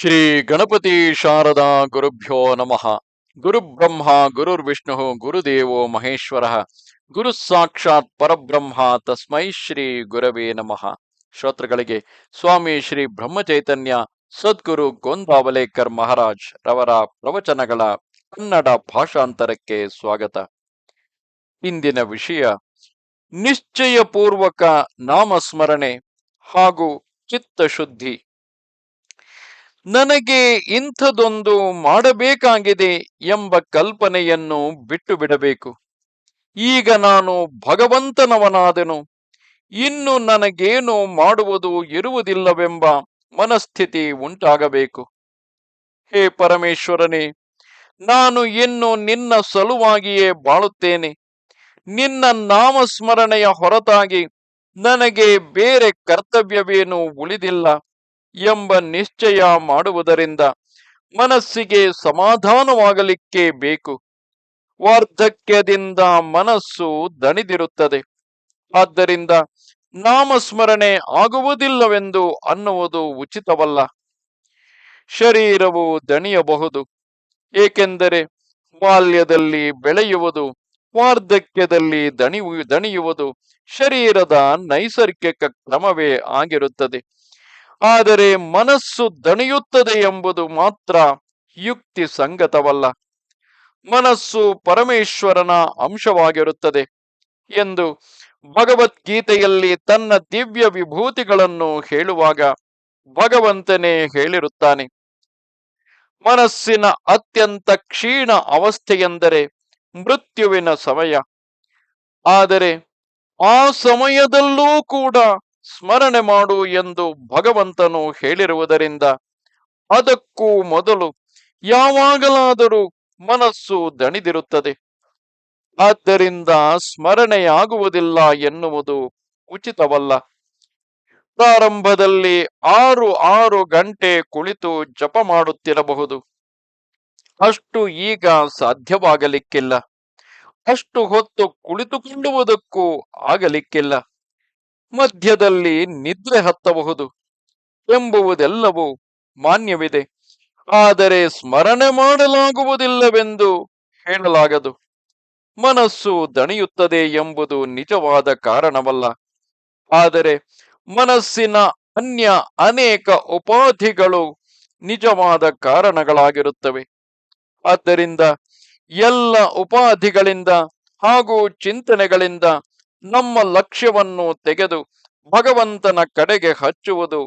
ಶ್ರೀ ಗಣಪತಿ ಶಾರದಾ ಗುರುಭ್ಯೋ ನಮಃ. ಗುರುಬ್ರಹ್ಮ ಗುರುರ್ವಿಷ್ಣು, ಗುರುದೇವೋ ಮಹೇಶ್ವರ. ಗುರು ಸಾಕ್ಷಾತ್ ಪರಬ್ರಹ್ಮ, ತಸ್ಮೈ ಶ್ರೀ ಗುರವೇ ನಮಃ. ಶ್ರೋತೃಗಳಿಗೆ ಸ್ವಾಮಿ ಶ್ರೀ ಬ್ರಹ್ಮಚೈತನ್ಯ, ಸದ್ಗುರು ಗೋಂದಾವಲೇಕರ್ ಮಹಾರಾಜ್ ರವರ ಪ್ರವಚನಗಳ ಕನ್ನಡ ಭಾಷಾಂತರಕ್ಕೆ ಸ್ವಾಗತ. ಇಂದಿನ ವಿಷಯ, ನಿಶ್ಚಯಪೂರ್ವಕ ನಾಮಸ್ಮರಣೆ ಹಾಗೂ ಚಿತ್ತಶುದ್ಧಿ. ನನಗೆ ಇಂಥದೊಂದು ಮಾಡಬೇಕಾಗಿದೆ ಎಂಬ ಕಲ್ಪನೆಯನ್ನು ಬಿಟ್ಟು ಬಿಡಬೇಕು ಈಗ ನಾನು ಭಗವಂತನವನಾದೆನು. ಇನ್ನು ನನಗೇನು ಮಾಡುವುದು ಇರುವುದಿಲ್ಲವೆಂಬ ಮನಸ್ಥಿತಿ ಉಂಟಾಗಬೇಕು. ಹೇ ಪರಮೇಶ್ವರನೇ, ನಾನು ಇನ್ನು ನಿನ್ನ ಸಲುವಾಗಿಯೇ ಬಾಳುತ್ತೇನೆ. ನಿನ್ನ ನಾಮಸ್ಮರಣೆಯ ಹೊರತಾಗಿ ನನಗೆ ಬೇರೆ ಕರ್ತವ್ಯವೇನೂ ಉಳಿದಿಲ್ಲ. ಎಂಬ ನಿಶ್ಚಯ ಮಾಡುವುದರಿಂದ ಮನಸ್ಸಿಗೆ ಸಮಾಧಾನವಾಗಲಿಕ್ಕೆ ಬೇಕು. ವಾರ್ಧಕ್ಯದಿಂದ ಮನಸ್ಸು ದಣಿದಿರುತ್ತದೆ. ಆದ್ದರಿಂದ ನಾಮಸ್ಮರಣೆ ಆಗುವುದಿಲ್ಲವೆಂದು ಅನ್ನುವುದು ಉಚಿತವಲ್ಲ. ಶರೀರವು ದಣಿಯಬಹುದು. ಏಕೆಂದರೆ ಬಾಲ್ಯದಲ್ಲಿ ಬೆಳೆಯುವುದು, ವಾರ್ಧಕ್ಯದಲ್ಲಿ ದಣಿವು ದಣಿಯುವುದು ಶರೀರದ ನೈಸರ್ಗಿಕ ಕ್ರಮವೇ ಆಗಿರುತ್ತದೆ. ಆದರೆ ಮನಸ್ಸು ದಣಿಯುತ್ತದೆ ಎಂಬುದು ಮಾತ್ರ ಯುಕ್ತಿ ಸಂಗತವಲ್ಲ. ಮನಸ್ಸು ಪರಮೇಶ್ವರನ ಅಂಶವಾಗಿರುತ್ತದೆ ಎಂದು ಭಗವದ್ಗೀತೆಯಲ್ಲಿ ತನ್ನ ದಿವ್ಯ ವಿಭೂತಿಗಳನ್ನು ಹೇಳುವಾಗ ಭಗವಂತನೇ ಹೇಳಿರುತ್ತಾನೆ. ಮನಸ್ಸಿನ ಅತ್ಯಂತ ಕ್ಷೀಣ ಅವಸ್ಥೆಯೆಂದರೆ ಮೃತ್ಯುವಿನ ಸಮಯ. ಆದರೆ ಆ ಸಮಯದಲ್ಲೂ ಕೂಡ ಸ್ಮರಣೆ ಮಾಡು ಎಂದು ಭಗವಂತನು ಹೇಳಿರುವುದರಿಂದ ಅದಕ್ಕೂ ಮೊದಲು ಯಾವಾಗಲಾದರೂ ಮನಸ್ಸು ದಣಿದಿರುತ್ತದೆ. ಆದ್ದರಿಂದ ಸ್ಮರಣೆಯಾಗುವುದಿಲ್ಲ ಎನ್ನುವುದು ಉಚಿತವಲ್ಲ. ಪ್ರಾರಂಭದಲ್ಲಿ ಆರು ಆರು ಗಂಟೆ ಕುಳಿತು ಜಪ ಮಾಡುತ್ತಿರಬಹುದು. ಅಷ್ಟು ಈಗ ಸಾಧ್ಯವಾಗಲಿಕ್ಕಿಲ್ಲ. ಅಷ್ಟು ಹೊತ್ತು ಕುಳಿತುಕೊಳ್ಳುವುದಕ್ಕೂ ಆಗಲಿಕ್ಕಿಲ್ಲ. ಮಧ್ಯದಲ್ಲಿ ನಿದ್ರೆ ಹತ್ತಬಹುದು ಎಂಬುವುದೆಲ್ಲವೂ ಮಾನ್ಯವಿದೆ. ಆದರೆ ಸ್ಮರಣೆ ಮಾಡಲಾಗುವುದಿಲ್ಲವೆಂದು ಹೇಳಲಾಗದು. ಮನಸ್ಸು ದಣಿಯುತ್ತದೆ ಎಂಬುದು ನಿಜವಾದ ಕಾರಣವಲ್ಲ. ಆದರೆ ಮನಸ್ಸಿನ ಅನ್ಯ ಅನೇಕ ಉಪಾಧಿಗಳು ನಿಜವಾದ ಕಾರಣಗಳಾಗಿರುತ್ತವೆ. ಆದ್ದರಿಂದ ಎಲ್ಲ ಉಪಾಧಿಗಳಿಂದ ಹಾಗೂ ಚಿಂತನೆಗಳಿಂದ ನಮ್ಮ ಲಕ್ಷ್ಯವನ್ನು ತೆಗೆದು ಭಗವಂತನ ಕಡೆಗೆ ಹಚ್ಚುವುದು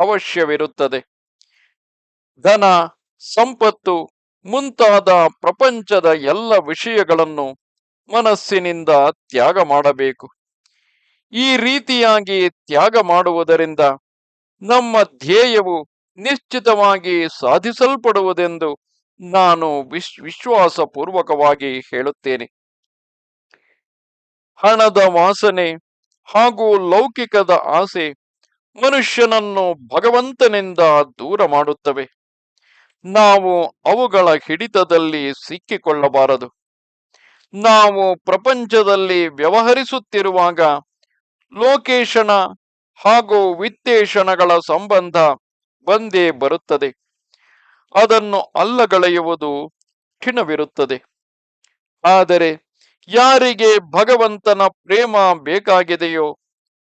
ಅವಶ್ಯವಿರುತ್ತದೆ. ಧನ, ಸಂಪತ್ತು ಮುಂತಾದ ಪ್ರಪಂಚದ ಎಲ್ಲ ವಿಷಯಗಳನ್ನು ಮನಸ್ಸಿನಿಂದ ತ್ಯಾಗ ಮಾಡಬೇಕು. ಈ ರೀತಿಯಾಗಿ ತ್ಯಾಗ ಮಾಡುವುದರಿಂದ ನಮ್ಮ ಧ್ಯೇಯವು ನಿಶ್ಚಿತವಾಗಿ ಸಾಧಿಸಲ್ಪಡುವುದೆಂದು ನಾನು ವಿಶ್, ವಿಶ್ವಾಸಪೂರ್ವಕವಾಗಿ ಹೇಳುತ್ತೇನೆ. ಹಣದ ವಾಸನೆ ಹಾಗೂ ಲೌಕಿಕದ ಆಸೆ ಮನುಷ್ಯನನ್ನು ಭಗವಂತನಿಂದ ದೂರ ಮಾಡುತ್ತವೆ. ನಾವು ಅವುಗಳ ಹಿಡಿತದಲ್ಲಿ ಸಿಕ್ಕಿಕೊಳ್ಳಬಾರದು. ನಾವು ಪ್ರಪಂಚದಲ್ಲಿ ವ್ಯವಹರಿಸುತ್ತಿರುವಾಗ ಲೋಕೇಶನ ಹಾಗೂ ವಿತ್ತೇಶನಗಳ ಸಂಬಂಧ ಬಂದೇ ಬರುತ್ತದೆ. ಅದನ್ನು ಅಲ್ಲಗಳೆಯುವುದು ಕಠಿಣವಿರುತ್ತದೆ ಆದರೆ ಯಾರಿಗೆ ಭಗವಂತನ ಪ್ರೇಮ ಬೇಕಾಗಿದೆಯೋ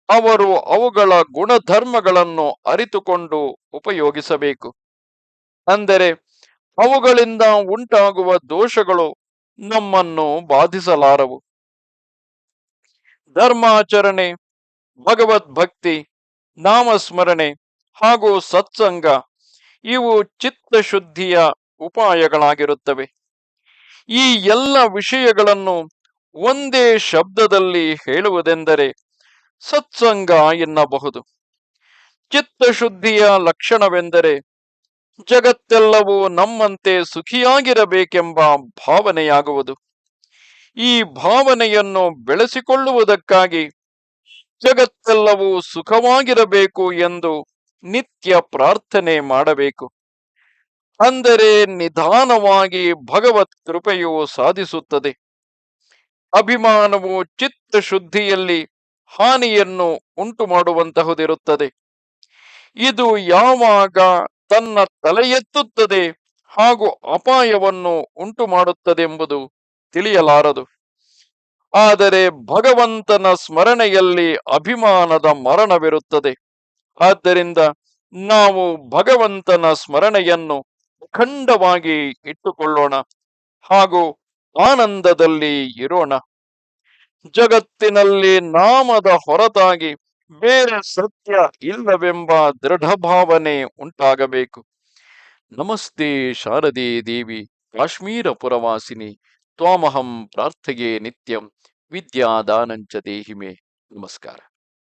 ಅವರು ಅವುಗಳ ಗುಣಧರ್ಮಗಳನ್ನು ಅರಿತುಕೊಂಡು ಉಪಯೋಗಿಸಬೇಕು. ಅಂದರೆ ಅವುಗಳಿಂದ ಉಂಟಾಗುವ ದೋಷಗಳು ನಮ್ಮನ್ನು ಬಾಧಿಸಲಾರವು. ಧರ್ಮಾಚರಣೆ, ಭಗವದ್ಭಕ್ತಿ, ನಾಮಸ್ಮರಣೆ ಹಾಗೂ ಸತ್ಸಂಗ ಇವು ಚಿತ್ತಶುದ್ಧಿಯ ಉಪಾಯಗಳಾಗಿರುತ್ತವೆ. ಈ ಎಲ್ಲ ವಿಷಯಗಳನ್ನು ಒಂದೇ ಶಬ್ದದಲ್ಲಿ ಹೇಳುವುದೆಂದರೆ ಸತ್ಸಂಗ ಎನ್ನಬಹುದು. ಚಿತ್ತಶುದ್ಧಿಯ ಲಕ್ಷಣವೆಂದರೆ ಜಗತ್ತೆಲ್ಲವೂ ನಮ್ಮಂತೆ ಸುಖಿಯಾಗಿರಬೇಕೆಂಬ ಭಾವನೆಯಾಗುವುದು. ಈ ಭಾವನೆಯನ್ನು ಬೆಳೆಸಿಕೊಳ್ಳುವುದಕ್ಕಾಗಿ ಜಗತ್ತೆಲ್ಲವೂ ಸುಖವಾಗಿರಬೇಕು ಎಂದು ನಿತ್ಯ ಪ್ರಾರ್ಥನೆ ಮಾಡಬೇಕು. ಅಂದರೆ ನಿಧಾನವಾಗಿ ಭಗವತ್ ಕೃಪೆಯು ಸಾಧಿಸುತ್ತದೆ. ಅಭಿಮಾನವು ಚಿತ್ತ ಶುದ್ಧಿಯಲ್ಲಿ ಹಾನಿಯನ್ನು ಉಂಟು ಮಾಡುವಂತಹುದಿರುತ್ತದೆ ಇದು ಯಾವಾಗ ತನ್ನ ತಲೆ ಎತ್ತುತ್ತದೆ ಹಾಗೂ ಅಪಾಯವನ್ನು ಉಂಟು ಮಾಡುತ್ತದೆ ಎಂಬುದು ತಿಳಿಯಲಾರದು. ಆದರೆ ಭಗವಂತನ ಸ್ಮರಣೆಯಲ್ಲಿ ಅಭಿಮಾನದ ಮರಣವಿರುತ್ತದೆ. ಆದ್ದರಿಂದ ನಾವು ಭಗವಂತನ ಸ್ಮರಣೆಯನ್ನು ಅಖಂಡವಾಗಿ ಇಟ್ಟುಕೊಳ್ಳೋಣ ಹಾಗೂ ಆನಂದದಲ್ಲಿ ಇರೋಣ. ಜಗತ್ತಿನಲ್ಲಿ ನಾಮದ ಹೊರತಾಗಿ ಬೇರೆ ಸತ್ಯ ಇಲ್ಲವೆಂಬ ದೃಢ ಭಾವನೆ ಉಂಟಾಗಬೇಕು. ನಮಸ್ತೆ ಶಾರದೆ ದೇವಿ ಕಾಶ್ಮೀರ ಪುರವಾಸಿನಿ ತ್ವಾಮಹಂ ಪ್ರಾರ್ಥೆಗೆ ನಿತ್ಯಂ ವಿದ್ಯಾದಾನಂಚ ದೇಹಿಮೆ. ನಮಸ್ಕಾರ.